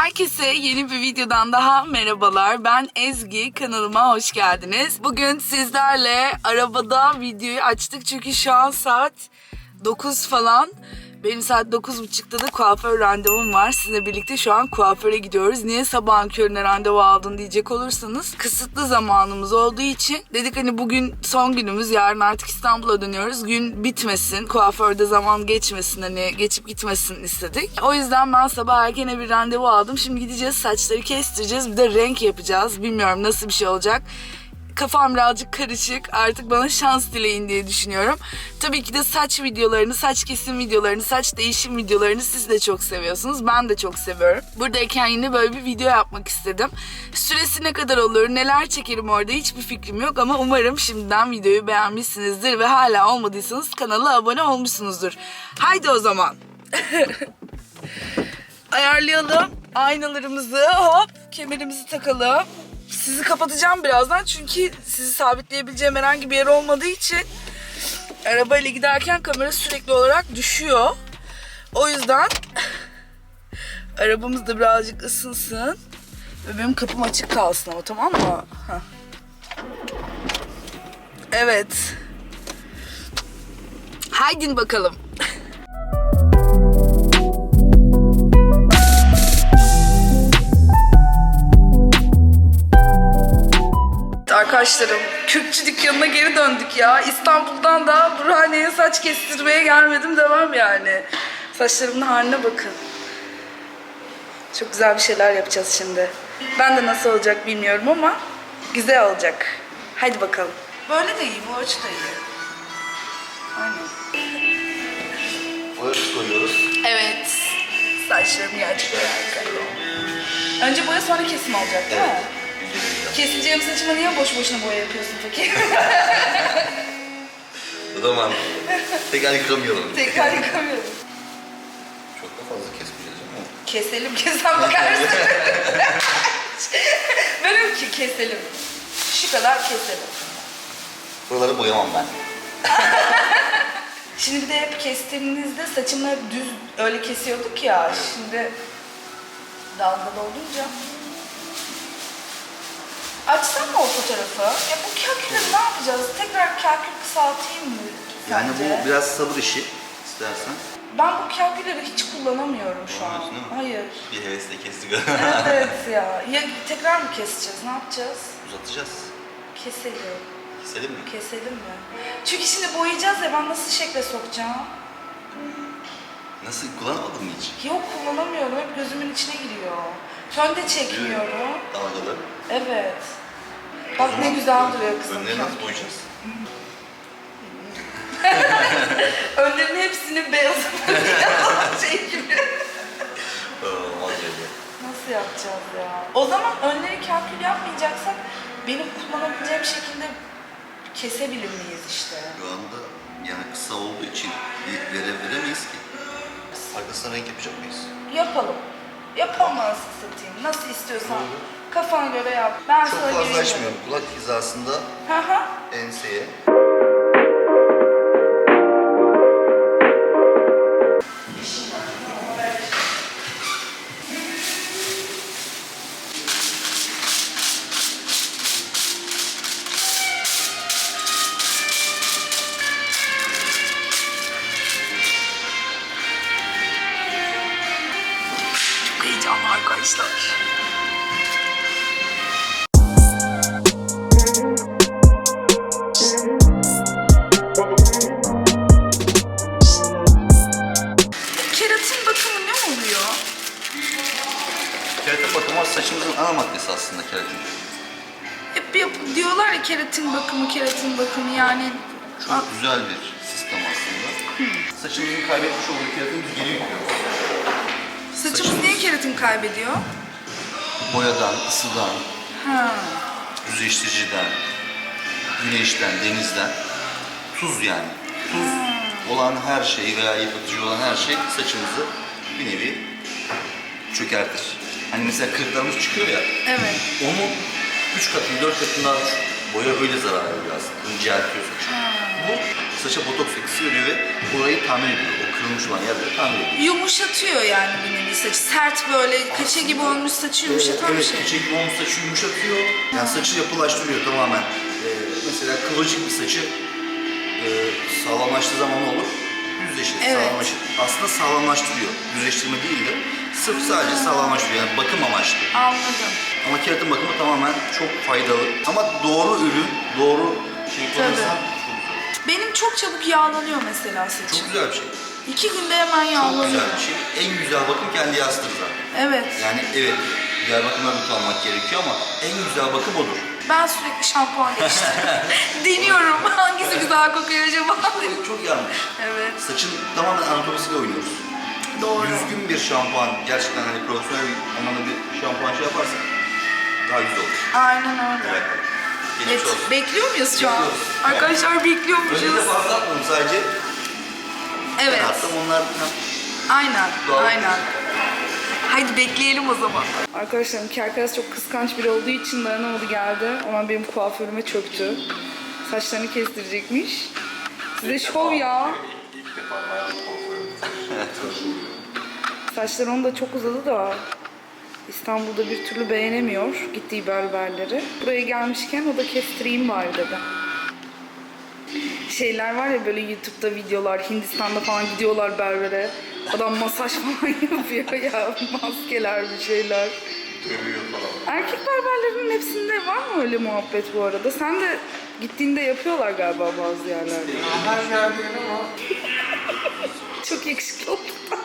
Herkese yeni bir videodan daha merhabalar. Ben Ezgi, kanalıma hoş geldiniz. Bugün sizlerle arabada videoyu açtık çünkü şu an saat 9 falan. Benim saat 9.30'da da kuaför randevum var. Sizinle birlikte şu an kuaföre gidiyoruz. Niye sabahın körüne randevu aldın diyecek olursanız kısıtlı zamanımız olduğu için dedik hani bugün son günümüz yarın artık İstanbul'a dönüyoruz. Gün bitmesin, kuaförde zaman geçmesin hani geçip gitmesin istedik. O yüzden ben sabah erkene bir randevu aldım. Şimdi gideceğiz saçları kestireceğiz bir de renk yapacağız. Bilmiyorum nasıl bir şey olacak kafam birazcık karışık. Artık bana şans dileyin diye düşünüyorum. Tabii ki de saç videolarını, saç kesim videolarını, saç değişim videolarını siz de çok seviyorsunuz. Ben de çok seviyorum. Buradayken yine böyle bir video yapmak istedim. Süresi ne kadar olur, neler çekerim orada hiçbir fikrim yok ama umarım şimdiden videoyu beğenmişsinizdir ve hala olmadıysanız kanala abone olmuşsunuzdur. Haydi o zaman. Ayarlayalım aynalarımızı. Hop kemerimizi takalım. Sizi kapatacağım birazdan çünkü sizi sabitleyebileceğim herhangi bir yer olmadığı için arabayla giderken kamera sürekli olarak düşüyor. O yüzden arabamız da birazcık ısınsın ve benim kapım açık kalsın ama tamam mı? Heh. Evet. Haydin bakalım. Arkadaşlarım, Kürkçü dükkanına geri döndük ya. İstanbul'dan da Burhaniye'ye saç kestirmeye gelmedim demem yani. Saçlarımın haline bakın. Çok güzel bir şeyler yapacağız şimdi. Ben de nasıl olacak bilmiyorum ama güzel olacak. Hadi bakalım. Böyle de iyi, bu açı da iyi. Aynen. Boya koyuyoruz. Evet. Saçlarım gerçekten harika. Önce boya sonra kesim olacak değil mi? Keseceğim saçıma niye boş boşuna boya yapıyorsun peki? O zaman tekrar yıkamayalım. Tekrar yıkamıyorum. Çok da fazla kesmeyeceğiz ama. Keselim kesen bakarsın. ben öyle ki keselim. Şu kadar keselim. Buraları boyamam ben. Şimdi bir de hep kestiğimizde saçımı hep düz öyle kesiyorduk ya. Şimdi dalgalı olunca. Açsam mı o fotoğrafı? Ya bu kalkülü ne yapacağız? Tekrar kalkül kısaltayım mı? Yani sence? bu biraz sabır işi istersen. Ben bu kalkülleri hiç kullanamıyorum şu an. Kullanıyorsun değil mi? Hayır. Bir hevesle kestik. evet ya. Ya tekrar mı keseceğiz? Ne yapacağız? Uzatacağız. Keselim. Keselim mi? Keselim mi? Çünkü şimdi boyayacağız ya ben nasıl şekle sokacağım? Nasıl kullanamadın mı hiç? Yok kullanamıyorum. Hep gözümün içine giriyor. Fön de çekmiyorum. Dalgalı. Evet. Bak ne güzel duruyor kızım. Önleri nasıl boyayacağız? Önlerin hepsini beyaz şey gibi. Olmaz öyle. Nasıl yapacağız ya? O zaman önleri kalkül yapmayacaksak benim kullanabileceğim şekilde kesebilir miyiz işte? Şu anda yani kısa olduğu için bir vere veremeyiz ki. Arkasına renk yapacak mıyız? Yapalım. Nasıl satayım. Nasıl istiyorsan. Kafana göre yap. Ben Çok sana fazla güveniyorum. açmıyorum. Kulak hizasında Hı hı. enseye. Bakımı ne oluyor? Keratin bakımı saçımızın ana maddesi aslında keratin. Hep yap diyorlar ya keratin bakımı, keratin bakımı yani. Çok güzel bir sistem aslında. Saçımızın kaybetmiş olduğu keratin geri yüklüyoruz. Saçımız niye keratin kaybediyor? Boyadan, ısıdan, Ha. yüzleştiriciden, güneşten, denizden, tuz yani. Tuz olan her şey veya yıpratıcı olan her şey saçımızı bir nevi çökertir. Hani mesela kırıklarımız çıkıyor ya, Evet. onun üç katını, dört katından boya öyle zarar veriyor aslında. İnceltiyor saçı. Bu saça botoks etkisi veriyor ve orayı tamir ediyor. O kırılmış olan yerleri tamir ediyor. Yumuşatıyor yani bir nevi saçı. Sert böyle keçe gibi olmuş saçı yumuşatan bir evet, şey. keçe gibi olmuş saçı yumuşatıyor. Yani saçı yapılaştırıyor tamamen. Ee, mesela kıvırcık bir saçı e, sağlamlaştığı zaman ne olur? Düzleşir, Evet. sağlamlaşır. Aslında sağlamlaştırıyor. Düzleştirme değil de sırf sadece sağlamlaştırıyor. Yani bakım amaçlı. Anladım. Ama keratin bakımı tamamen çok faydalı. Ama doğru ürün, doğru şey kullanırsan çok güzel. Benim çok çabuk yağlanıyor mesela saçım. Çok güzel bir şey. İki günde hemen Çok yağlanıyor. güzel bir şey. En güzel bakım kendi yastır zaten. Evet. Yani evet, diğer bakımlar da kullanmak gerekiyor ama en güzel bakım odur. Ben sürekli şampuan değiştiriyorum. Deniyorum. Hangisi güzel kokuyor acaba? Evet, çok yanlış. evet. Saçın tamamen anatomisiyle oynuyoruz. Doğru. Düzgün bir şampuan, gerçekten hani profesyonel bir anlamda bir şampuan şey yaparsan daha güzel olur. Aynen öyle. Evet. Geçmiş Evet, olsun. bekliyor muyuz şu an? Bekliyoruz. Arkadaşlar bekliyormuşuz. fazla atmadım sadece. Evet. Ben attım onlar Aynen. Doğal. Aynen. Haydi bekleyelim o zaman. Arkadaşlarım Kerkez çok kıskanç biri olduğu için dayanamadı geldi. Ama benim kuaförüme çöktü. Saçlarını kestirecekmiş. Size şov ya. Saçları onun da çok uzadı da İstanbul'da bir türlü beğenemiyor gittiği berberleri. Buraya gelmişken o da kestireyim bari dedi. Şeyler var ya böyle YouTube'da videolar, Hindistan'da falan gidiyorlar berbere. Adam masaj falan yapıyor ya, maskeler bir şeyler. Dövüyor falan. Erkek berberlerin hepsinde var mı öyle muhabbet bu arada? Sen de gittiğinde yapıyorlar galiba bazı yerlerde. Her yerde ama Çok yakışıklı oldular.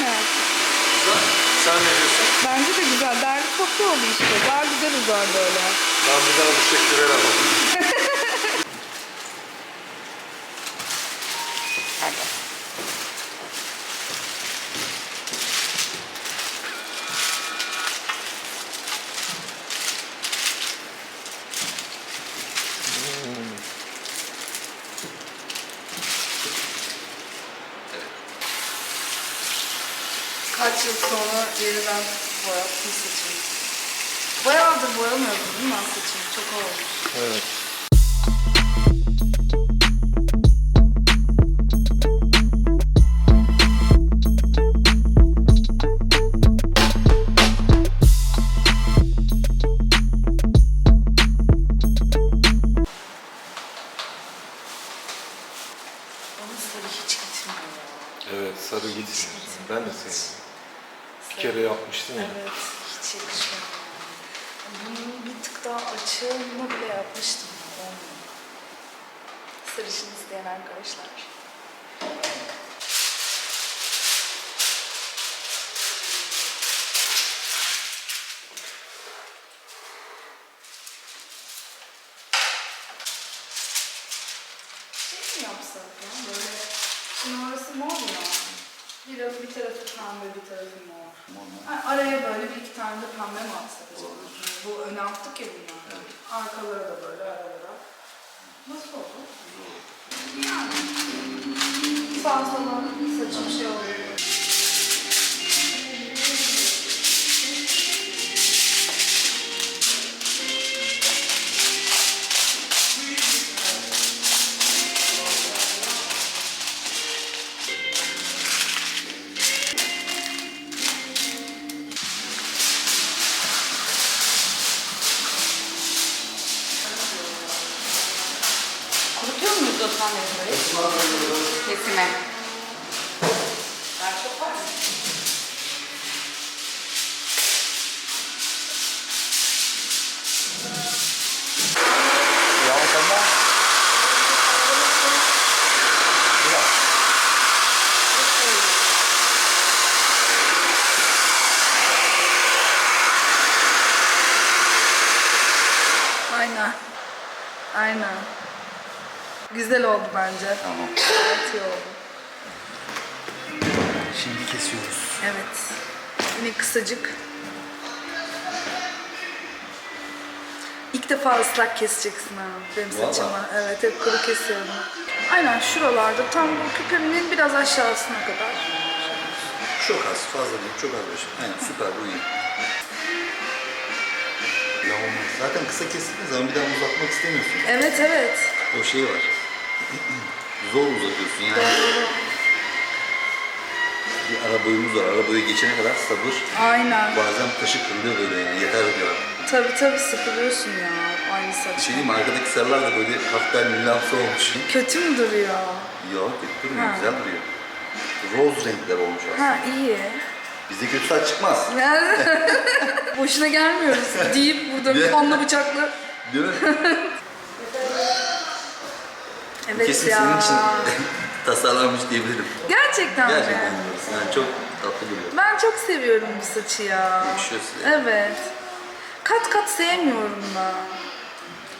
Mi? Sen ne diyorsun? Bence de güzel. Derli toplu oldu işte. Daha güzel uzar böyle. Ben bir daha bu şekli veremem. sonra yeniden boyattım saçımı. Bayağıdır boyamıyordum değil mi saçımı? Çok olmuş. Evet. Pembe bir tarafı mor. Ha, araya böyle bir iki tane de pembe mi atsak acaba? Bu öne attık ya bunlar. Arkalara da böyle aralara. Nasıl olur? Yani. Sağ sola saçım şey oluyor. Güzel oldu bence. Tamam. Gayet iyi oldu. Şimdi kesiyoruz. Evet. Yine kısacık. İlk defa ıslak keseceksin ha benim Vallahi. saçımı. Evet hep kuru kesiyorum. Aynen şuralarda tam bu küpemin biraz aşağısına kadar. Çok az, fazla değil, çok az başım. Aynen süper, bu iyi. Ya olmaz. Zaten kısa kestiğin zaman bir daha uzatmak istemiyorsun. Evet evet. O şey var. Zor uzatıyorsun yani. Bir ara boyumuz var. Ara boyu geçene kadar sabır. Aynen. Bazen taşı kırılıyor böyle yani. Yeter diyor. Tabii tabii sıkılıyorsun ya aynı Bir saç. şey diyeyim mi? Arkadaki sarılar da böyle hafiften millamsı olmuş. Kötü mü duruyor? Yok, kötü durmuyor. Ha. Güzel duruyor. Roz renkler olmuş aslında. Ha iyi. Bizde kötü saç çıkmaz. Boşuna gelmiyoruz deyip burada bir kanla bıçakla. Değil mi? Evet Kesin ya. senin için tasarlanmış diyebilirim. Gerçekten, Gerçekten. mi? Yani çok tatlı duruyor. Ben çok seviyorum bu saçı ya. Yakışıyor size. Evet. Kat kat sevmiyorum ben.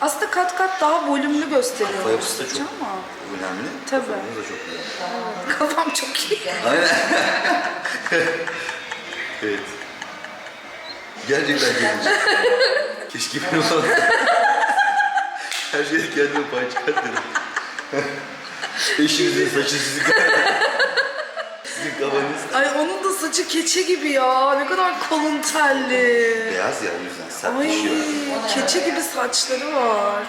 Aslında kat kat daha volümlü gösteriyor Kafa yapısı da saçı çok ama. önemli. Tabii. Kafamız da çok güzel. Kafam çok iyi. Aynen. evet. Gerçekten gelince. Keşke benim olsa. Her şeyde kendime pay çıkartırım. Eşinizin saçı sizin Sizin kafanız. Ay onun da saçı keçe gibi ya. Ne kadar kalın telli. Beyaz ya o yüzden Ay sertleşiyor. keçe gibi saçları var.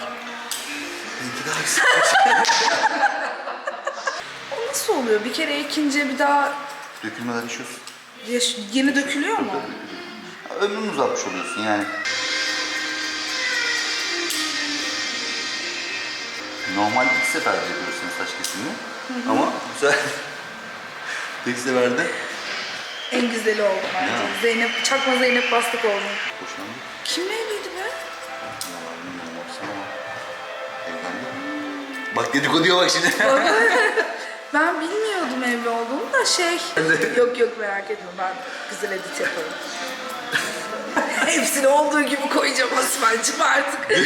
Benimki daha güzel. O nasıl oluyor? Bir kere ekince bir daha Dökülmeden yaşıyorsun. yaş- yeni dökülüyor mu? Ömrünü uzatmış oluyorsun yani. Normalde iki seferde yapıyorsun saç kesimini. Ama güzel. Tek seferde En güzeli oldu bence. Ya. Zeynep, çakma Zeynep bastık oldu. boşandık. Kimle evliydi be? Bak dedikoduya bak şimdi. Ben bilmiyordum evli olduğunu da şey... yok yok merak etme ben güzel edit yaparım. Hepsini olduğu gibi koyacağım Osman'cığım artık.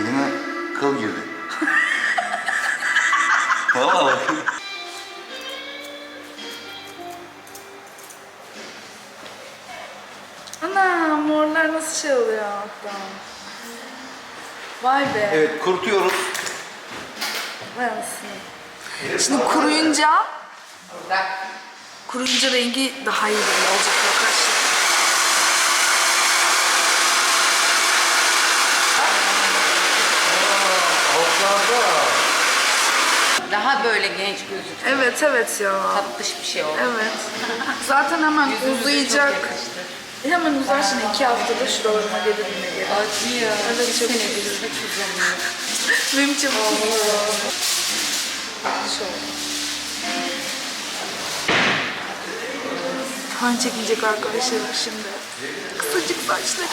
elime kıl girdi. Valla bak. Ana morlar nasıl şey oluyor hatta. Vay be. Evet kurutuyoruz. Vay anasını. Şimdi kuruyunca kuruyunca rengi daha iyi olacak arkadaşlar. Daha böyle genç gözüküyor. Evet evet ya. Tatlış bir şey oldu. Evet. Zaten hemen Yüzümüze uzayacak. çok yakıştı. Hemen uzar şimdi iki haftada şuralarıma gelir yine gelir. Acıyor. Evet, Bir çok senedir iyi. saç uzamıyor. Benim çabuk gidiyor. Şöyle. Han çekilecek arkadaşlarım şimdi. Kısacık saçları.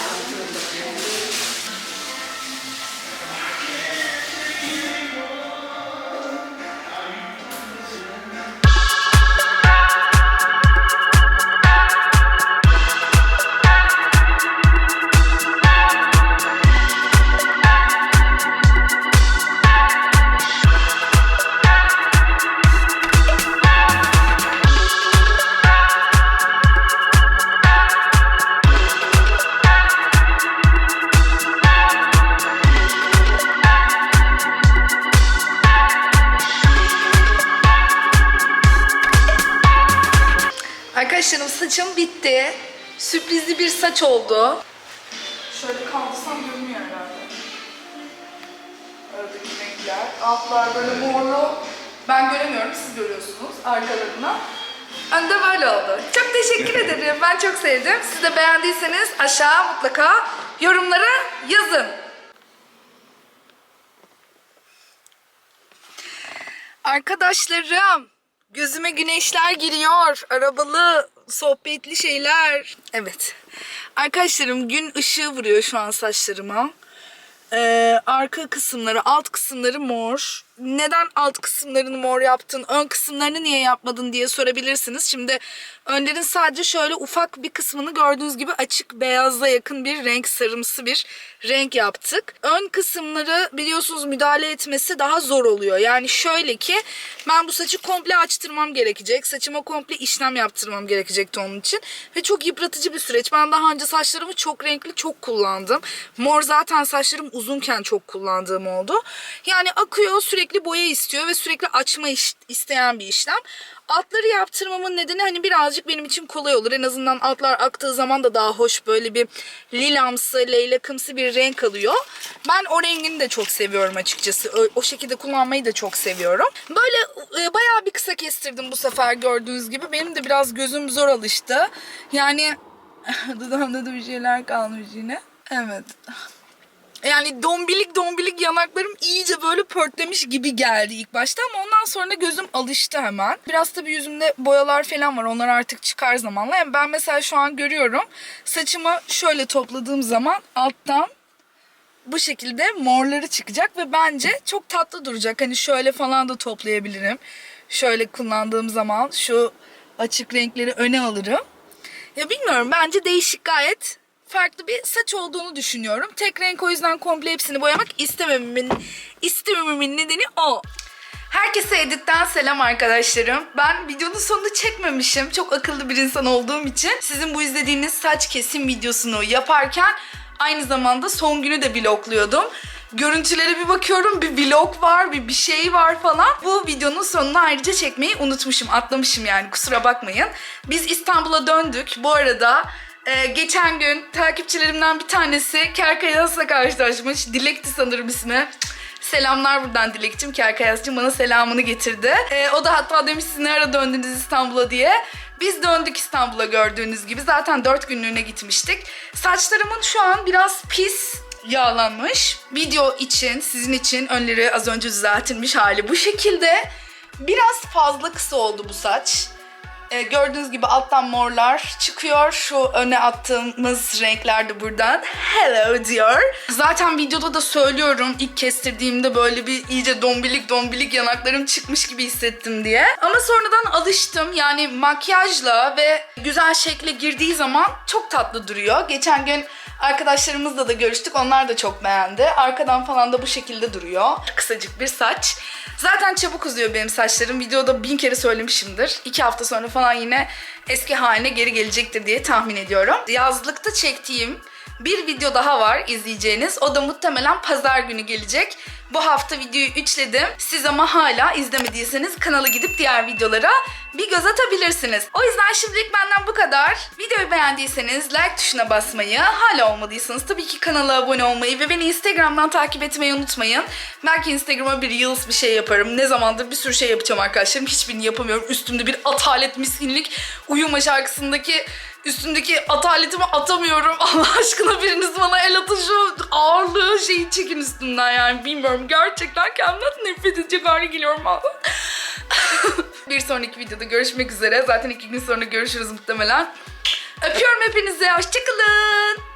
Morlu. Ben göremiyorum, siz görüyorsunuz arkalarına. Önde böyle oldu. Çok teşekkür ederim. Ben çok sevdim. Siz de beğendiyseniz aşağı mutlaka yorumlara yazın. Arkadaşlarım, gözüme güneşler giriyor. Arabalı, sohbetli şeyler. Evet. Arkadaşlarım gün ışığı vuruyor şu an saçlarıma. Ee, arka kısımları, alt kısımları mor. Neden alt kısımlarını mor yaptın, ön kısımlarını niye yapmadın diye sorabilirsiniz. Şimdi önlerin sadece şöyle ufak bir kısmını gördüğünüz gibi açık beyaza yakın bir renk, sarımsı bir renk yaptık. Ön kısımları biliyorsunuz müdahale etmesi daha zor oluyor. Yani şöyle ki ben bu saçı komple açtırmam gerekecek. Saçıma komple işlem yaptırmam gerekecekti onun için. Ve çok yıpratıcı bir süreç. Ben daha önce saçlarımı çok renkli çok kullandım. Mor zaten saçlarım uzunken çok kullandığım oldu. Yani akıyor sürekli boya istiyor ve sürekli açma iş- isteyen bir işlem. Altları yaptırmamın nedeni hani birazcık benim için kolay olur. En azından altlar aktığı zaman da daha hoş böyle bir lilamsı, leylakımsı bir renk alıyor. Ben o rengini de çok seviyorum açıkçası. O, o şekilde kullanmayı da çok seviyorum. Böyle e, bayağı bir kısa kestirdim bu sefer gördüğünüz gibi. Benim de biraz gözüm zor alıştı. Yani dudağımda da bir şeyler kalmış yine. Evet. Yani dombilik dombilik yanaklarım iyice böyle pörtlemiş gibi geldi ilk başta ama ondan sonra gözüm alıştı hemen. Biraz tabii yüzümde boyalar falan var. Onlar artık çıkar zamanla. Yani ben mesela şu an görüyorum. Saçımı şöyle topladığım zaman alttan bu şekilde morları çıkacak ve bence çok tatlı duracak. Hani şöyle falan da toplayabilirim. Şöyle kullandığım zaman şu açık renkleri öne alırım. Ya bilmiyorum bence değişik gayet farklı bir saç olduğunu düşünüyorum. Tek renk o yüzden komple hepsini boyamak istemememin, istemememin nedeni o. Herkese editten selam arkadaşlarım. Ben videonun sonunu çekmemişim. Çok akıllı bir insan olduğum için. Sizin bu izlediğiniz saç kesim videosunu yaparken aynı zamanda son günü de vlogluyordum. Görüntülere bir bakıyorum bir vlog var bir bir şey var falan. Bu videonun sonunu ayrıca çekmeyi unutmuşum atlamışım yani kusura bakmayın. Biz İstanbul'a döndük. Bu arada ee, geçen gün takipçilerimden bir tanesi Kerkayas'la karşılaşmış. Dilek'ti sanırım ismi. Selamlar buradan Dilek'cim. Kerkayas'cım bana selamını getirdi. Ee, o da hatta demiş siz ne ara döndünüz İstanbul'a diye. Biz döndük İstanbul'a gördüğünüz gibi. Zaten 4 günlüğüne gitmiştik. Saçlarımın şu an biraz pis yağlanmış. Video için, sizin için önleri az önce düzeltilmiş hali bu şekilde. Biraz fazla kısa oldu bu saç. Ee, gördüğünüz gibi alttan morlar çıkıyor. Şu öne attığımız renkler de buradan. Hello diyor. Zaten videoda da söylüyorum ilk kestirdiğimde böyle bir iyice dombilik dombilik yanaklarım çıkmış gibi hissettim diye. Ama sonradan alıştım. Yani makyajla ve güzel şekle girdiği zaman çok tatlı duruyor. Geçen gün arkadaşlarımızla da görüştük. Onlar da çok beğendi. Arkadan falan da bu şekilde duruyor. Kısacık bir saç. Zaten çabuk uzuyor benim saçlarım. Videoda bin kere söylemişimdir. İki hafta sonra falan yine eski haline geri gelecektir diye tahmin ediyorum. Yazlıkta çektiğim bir video daha var izleyeceğiniz. O da muhtemelen pazar günü gelecek. Bu hafta videoyu üçledim. Siz ama hala izlemediyseniz kanala gidip diğer videolara bir göz atabilirsiniz. O yüzden şimdilik benden bu kadar. Videoyu beğendiyseniz like tuşuna basmayı, hala olmadıysanız tabii ki kanala abone olmayı ve beni Instagram'dan takip etmeyi unutmayın. Belki Instagram'a bir Reels bir şey yaparım. Ne zamandır bir sürü şey yapacağım arkadaşlarım. Hiçbirini yapamıyorum. Üstümde bir atalet miskinlik. Uyuma şarkısındaki üstündeki ataletimi atamıyorum. Allah aşkına biriniz bana el atın şu ağırlığı şeyi çekin üstümden yani. Bilmiyorum gerçekten kendimden nefret edecek hale geliyorum bazen. bir sonraki videoda görüşmek üzere. Zaten iki gün sonra görüşürüz muhtemelen. Öpüyorum hepinizi. Hoşçakalın.